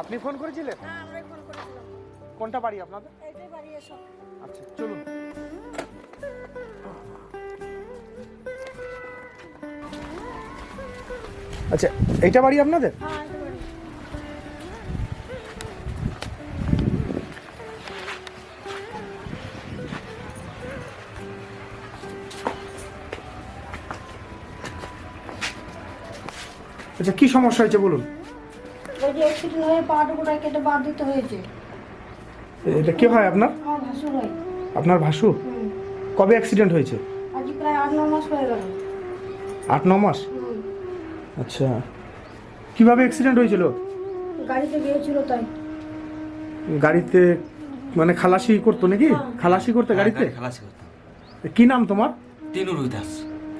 আপনি ফোন করেছিলেন? হ্যাঁ আমরাই ফোন করেছিলাম। কোনটা বাড়ি আপনাদের? এইটাই বাড়ি এসো। আচ্ছা চলুন। আচ্ছা এইটা বাড়ি আপনাদের? হ্যাঁ বাড়ি। আচ্ছা কি সমস্যা হয়েছে বলুন? যে অ্যাক্সিডেন্ট হয়ে পা টুকুটা কেটে বাদ দিতে হয়েছে। এটা কি হয় আপনার? আমার ভাসুর হয় আপনার ভাসু হুম। কবে অ্যাক্সিডেন্ট হয়েছে? আজ প্রায় আট ন মাস হয়ে গেল। আট ন মাস? হুম। আচ্ছা। কীভাবে অ্যাক্সিডেন্ট হয়েছিল? গাড়িতে গিয়েছিল তাই। গাড়িতে মানে খালাসি করতো নাকি? হ্যাঁ। খালাসি করতে গাড়িতে? হ্যাঁ, খালাসি করতাম কি নাম তোমার? তিনু রুই দাস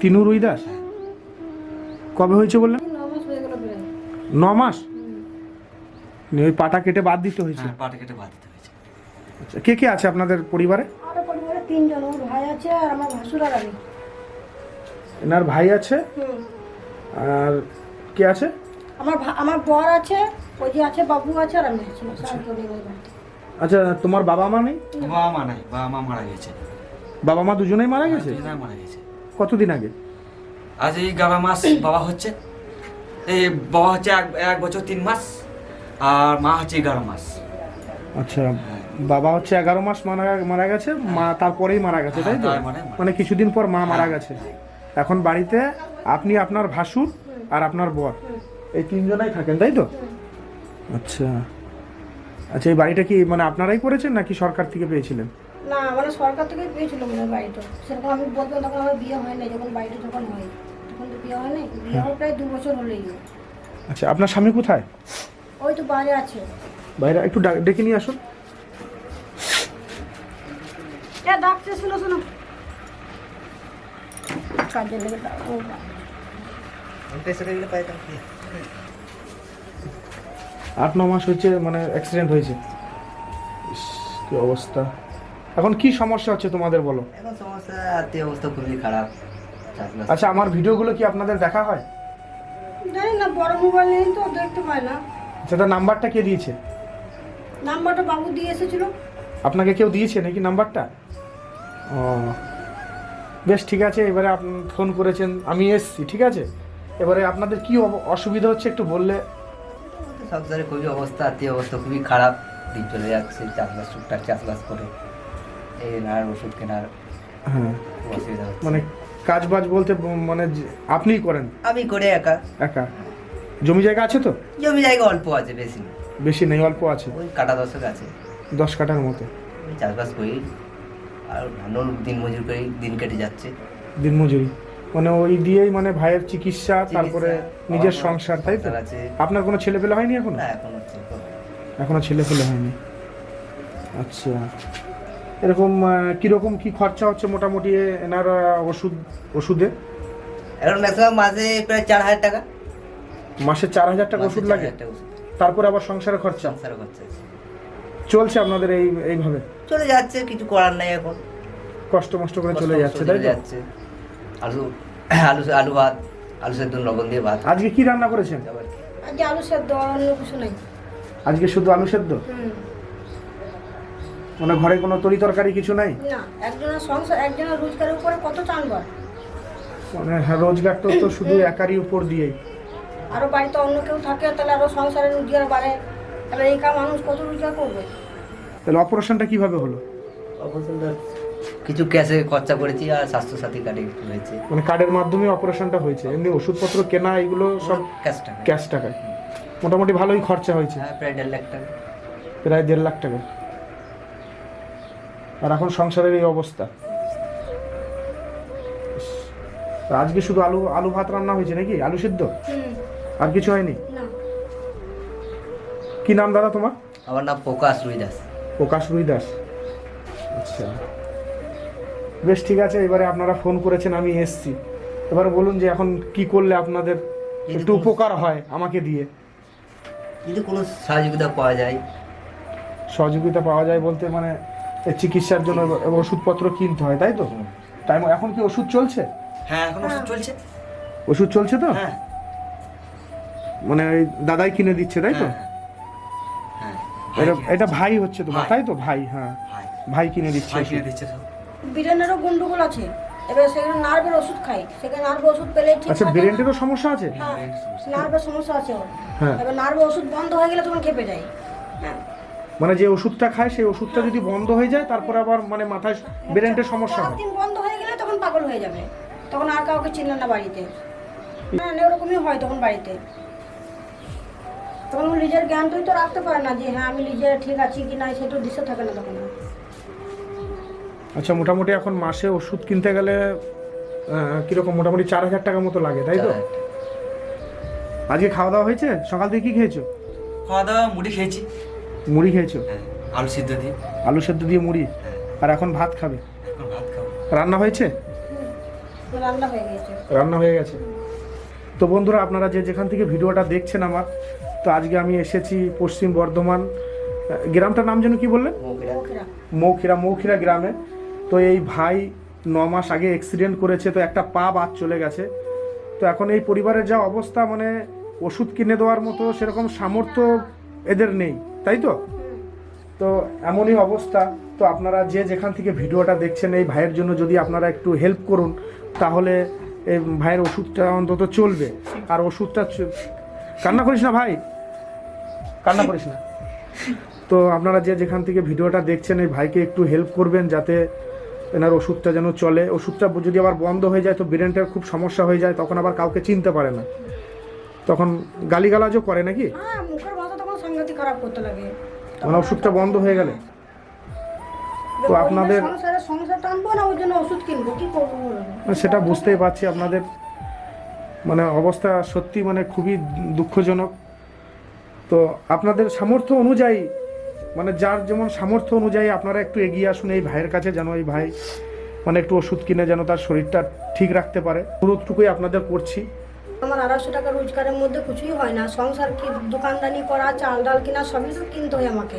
তিনু রুই দাস কবে হয়েছে বললেন? ন মাস হয়ে গেল প্রায়। ন মাস? ওই পাটা কেটে বাদ দিতে হয়েছে? হ্যাঁ পাটা কেটে বাদ দিতে হয়েছে। আচ্ছা কে কে আছে আপনাদের পরিবারে? আমাদের পরিবারে তিনজন ওর ভাই আছে আর আমার ভাসুর আর আমি। এনার ভাই আছে? হুম। আর কে আছে? আমার ভা- আমার বর আছে ওই যে আছে বাবু আছে আর আমি আছি ওই বাড়িতে আচ্ছা তোমার বাবা মা নেই? বাবা মা নাই বাবা মা মারা গেছে। বাবা মা দুজনেই মারা গেছে? দুজনেই মারা গেছে। কতদিন আগে? আজ এই এগারো মাস বাবা হচ্ছে। এই বাবা হচ্ছে এক এক বছর তিন মাস। আর মা হচ্ছে এগারো মাস। আচ্ছা বাবা হচ্ছে এগারো মাস মারা মারা গেছে মা তারপরেই মারা গেছে তাই তো? হ্যাঁ, মানে কিছুদিন পর মা মারা গেছে। এখন বাড়িতে আপনি আপনার ভাসুর আর আপনার বর। এই তিনজনাই থাকেন তাই তো? আচ্ছা। আচ্ছা এই বাড়িটা কি মানে আপনারাই করেছেন নাকি সরকার থেকে পেয়েছিলেন? না মানে সরকার থেকে পেয়েছিল মনে হয় বাড়িটা। সেরকম আমি বলতে তখন আমার বিয়ে হয় নাই যখন বাড়িটা যখন হয়। তখন তো বিয়ে হয় নাই বিয়ে হওয়ার প্রায় দু বছর হলেই। আচ্ছা আপনার স্বামী কোথায়? ওই তো বাইরে আছে। বাইরে একটু ডা- ডেকে নিয়ে আসুন। ডাকতে ছিল শোনো কাজে লেগে। আট ন মাস হচ্ছে মানে অ্যাক্সিডেন্ট হয়েছে। কি অবস্থা। এখন কি সমস্যা হচ্ছে তোমাদের বলো? এখন সমস্যা আর্থিক অবস্থা খুবই খারাপ। আচ্ছা আমার ভিডিওগুলো কি আপনাদের দেখা হয়? জানি না বড় মোবাইল নেই তো দেখতে পায় না। আচ্ছা তার নাম্বারটা কে দিয়েছে? নাম্বারটা বাবু দিয়ে এসেছিল। আপনাকে কেউ দিয়েছে নাকি নাম্বারটা? ও বেশ ঠিক আছে এবারে আপনি ফোন করেছেন আমি এসছি ঠিক আছে? এবারে আপনাদের কি অব- অসুবিধা হচ্ছে একটু বললে? সংসারে খুবই অবস্থা আত্মীয় অবস্থা খুবই খারাপ দিন চলে যাচ্ছে চাষবাস টুকটাক চাষবাস করে এই কেনার ওষুধ কেনার হ্যাঁ। অসুবিধা মানে কাজ বাজ বলতে মানে আপনিই করেন? আমি করে একা। একা? জমি জায়গা আছে তো? জমি জায়গা অল্প আছে বেশি না। বেশি নেই অল্প আছে? ওই কাটা দশক আছে। দশ কাঠার মতো? চাষবাস করি। আর ভালো দিন মজুর করি দিন কেটে যাচ্ছে। দিনমজুরি। মানে ওই দিয়েই মানে ভাইয়ের চিকিৎসা তারপরে নিজের সংসার তাই তো? আপনার কোনো ছেলে পেলে হয়নি এখনও? এখন ছেলে পেলে হয়নি। আচ্ছা। এরকম কীরকম কি খরচা হচ্ছে মোটামুটি এনার ওষুধ ওষুধে? এখন ম্যাক্সিমাম মাসে প্রায় চার হাজার টাকা। মাসে চার হাজার টাকা ওষুধ লাগে? তারপরে আবার সংসারের খরচা? সংসার খরচা চলছে আপনাদের এই এইভাবে? চলে যাচ্ছে কিছু করার নাই এখন। কষ্ট মষ্ট করে চলে যাচ্ছে তাই যাচ্ছে। আলু আলু আলু ভাত আলু সেদ্ধ লবণ দিয়ে ভাত। আজকে কি রান্না করেছেন? আবার কি? আজ আলু সেদ্ধ আর অন্য কিছু নেই। আজকে শুধু আলু সেদ্ধ? হুম। মানে ঘরে কোনো তরি তরকারি কিছু নাই? না একজনের সংসার একজনের রোজগারের উপরে কত টানবার মানে হ্যাঁ, রোজগার তো তো শুধু একারই উপর দিয়েই। আরও বাড়িতে অন্য কেউ থাকে তাহলে আরও সংসারের রোজগার বাড়ে। তাহলে একা মানুষ কত রোজগার করবে? তাহলে অপারেশনটা কীভাবে হলো? অপারেশন কিছু ক্যাশে খরচা করেছি আর স্বাস্থ্যসাথী কার্ডে হয়েছে মানে কার্ডের মাধ্যমে অপারেশনটা হয়েছে এমনি ওষুধপত্র কেনা এগুলো সব ক্যাশ টাকা। ক্যাশ টাকায় মোটামুটি ভালোই খরচা হয়েছে। হ্যাঁ প্রায় দেড় লাখ টাকা। প্রায় দেড় লাখ টাকা। আর এখন সংসারের এই অবস্থা। আজকে শুধু আলু আলু ভাত রান্না হয়েছে নাকি? আলু সিদ্ধ? হুম। আর কিছু হয়নি? না। কি নাম দাদা তোমার? আমার নাম প্রকাশ রুই দাস। প্রকাশ রুই দাস। আচ্ছা। বেশ ঠিক আছে এবারে আপনারা ফোন করেছেন আমি এসছি। এবারে বলুন যে এখন কি করলে আপনাদের একটু উপকার হয় আমাকে দিয়ে? যদি কোনো সহযোগিতা পাওয়া যায়। সহযোগিতা পাওয়া যায় বলতে মানে চিকিৎসার জন্য ওষুধপত্র কিনতে হয় তাই তো? তাই এখন কি ওষুধ চলছে? হ্যাঁ এখন ওষুধ চলছে। ওষুধ চলছে তো? হ্যাঁ। মানে ওই দাদাই কিনে দিচ্ছে তাই তো? হ্যাঁ। এটা এটা ভাই হচ্ছে তোমার তাই তো? ভাই হ্যাঁ। ভাই। কিনে দিচ্ছে। কিনে সব। গন্ডগোল আছে। এবার সেখানে নার্ভের ওষুধ খাই। সেখানে নার্ভের ওষুধ পেলে ঠিক আচ্ছা ব্রেনটেরও সমস্যা আছে? হ্যাঁ নার্ভের সমস্যা। আছে হ্যাঁ। এবার নার্ভের ওষুধ বন্ধ হয়ে গেলে তখন খেপে যায়। হ্যাঁ। মানে যে ওষুধটা খায় সেই ওষুধটা যদি বন্ধ হয়ে যায় তারপর আবার মানে মাথায় ব্রেনটের সমস্যা হয়। দিন বন্ধ হয়ে গেলে তখন পাগল হয়ে যাবে। তখন আর কাউকে চিনল না বাড়িতে। হ্যাঁ ওরকমই হয় তখন বাড়িতে। তখন নিজের জ্ঞানটাই তো রাখতে পারে না যে হ্যাঁ আমি নিজে ঠিক আছি কি না সেটা দিশে থাকে না তখন আচ্ছা মোটামুটি এখন মাসে ওষুধ কিনতে গেলে কীরকম? মোটামুটি চার হাজার টাকা মতো লাগে তাই তো? আজকে খাওয়া দাওয়া হয়েছে? সকাল থেকে কি খেয়েছো? খাওয়া দাওয়া মুড়ি খেয়েছি। মুড়ি খেয়েছো? হ্যাঁ আলু সিদ্ধ দিয়ে। আলু সেদ্ধ দিয়ে মুড়ি? হ্যাঁ। আর এখন ভাত খাবে? এখন ভাত খাব। রান্না হয়েছে? তো রান্না হয়ে গেছে। রান্না হয়ে গেছে। তো বন্ধুরা আপনারা যে যেখান থেকে ভিডিওটা দেখছেন আমার তো আজকে আমি এসেছি পশ্চিম বর্ধমান। গ্রামটার নাম যেন কি বললেন? মৌখিরা। মৌখিরা গ্রামে। তো এই ভাই ন মাস আগে অ্যাক্সিডেন্ট করেছে তো একটা পা বাদ চলে গেছে। তো এখন এই পরিবারের যা অবস্থা মানে ওষুধ কিনে দেওয়ার মতো সেরকম সামর্থ্য এদের নেই তাই তো? তো এমনই অবস্থা। তো আপনারা যে যেখান থেকে ভিডিওটা দেখছেন এই ভাইয়ের জন্য যদি আপনারা একটু হেল্প করুন তাহলে এই ভাইয়ের ওষুধটা অন্তত চলবে। আর ওষুধটা কান্না করিস না ভাই। কান্না করিস না। তো আপনারা যে যেখান থেকে ভিডিওটা দেখছেন এই ভাইকে একটু হেল্প করবেন যাতে এনার ওষুধটা যেন চলে। ওষুধটা যদি আবার বন্ধ হয়ে যায় তো ব্রেনটার খুব সমস্যা হয়ে যায় তখন আবার কাউকে চিনতে পারে না। তখন গালিগালাজও করে নাকি? হ্যাঁ মুখের ভাষা তখন সাংঘাতিক খারাপ করতে লাগে। মানে ওষুধটা বন্ধ হয়ে গেলে? তো আপনাদের- সংসারে সংসার টানবো না ওই জন্য ওষুধ কিনবো কি করব সেটা বুঝতেই পারছি। আপনাদের মানে অবস্থা সত্যি মানে খুবই দুঃখজনক। তো আপনাদের সামর্থ্য অনুযায়ী মানে যার যেমন সামর্থ্য অনুযায়ী আপনারা একটু এগিয়ে আসুন এই ভাইয়ের কাছে, যেন এই ভাই মানে একটু ওষুধ কিনে যেন তার শরীরটা ঠিক রাখতে পারে। পুরোটুকুই আপনাদের করছি। আমার আড়াইশো টাকা রোজগারের মধ্যে কিছুই হয় না। সংসার কি দোকানদানি করা, চাল ডাল কিনা, সবই তো কিনতে হয় আমাকে।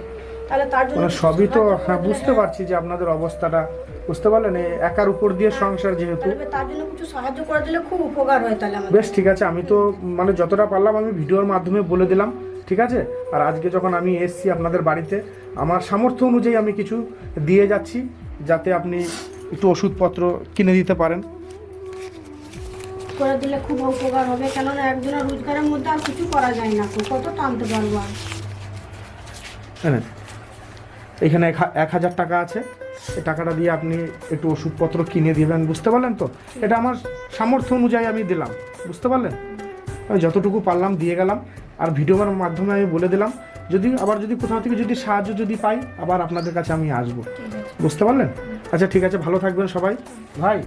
তাহলে তার জন্য মানে সবই তো হ্যাঁ বুঝতে পারছি যে আপনাদের অবস্থাটা। বুঝতে পারলেন? একার উপর দিয়ে সংসার যেহেতু। তার জন্য কিছু সাহায্য করে দিলে খুব উপকার হয় তাহলে বেশ ঠিক আছে। আমি তো মানে যতটা পারলাম আমি ভিডিওর মাধ্যমে বলে দিলাম ঠিক আছে? আর আজকে যখন আমি এসছি আপনাদের বাড়িতে আমার সামর্থ্য অনুযায়ী আমি কিছু দিয়ে যাচ্ছি যাতে আপনি একটু ওষুধপত্র কিনে দিতে পারেন। করে দিলে খুব উপকার হবে কেননা একজনের রোজগারের মধ্যে আর কিছু করা যায় না। কত টানতে পারব আর? হ্যাঁ। এখানে এক হা- এক হাজার টাকা আছে। এই টাকাটা দিয়ে আপনি একটু ওষুধপত্র কিনে দিবেন বুঝতে পারলেন তো? এটা আমার সামর্থ্য অনুযায়ী আমি দিলাম বুঝতে পারলেন? আমি যতটুকু পারলাম দিয়ে গেলাম। আর ভিডিওর মাধ্যমে আমি বলে দিলাম যদি আবার যদি কোথাও থেকে যদি সাহায্য যদি পাই আবার আপনাদের কাছে আমি আসব। বুঝতে পারলেন? আচ্ছা ঠিক আছে ভালো থাকবেন সবাই। ভাই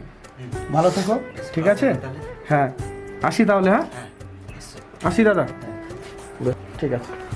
ভালো থেকো ঠিক আছে? হ্যাঁ আসি তাহলে হ্যাঁ? হ্যাঁ আসি দাদা। ঠিক আছে।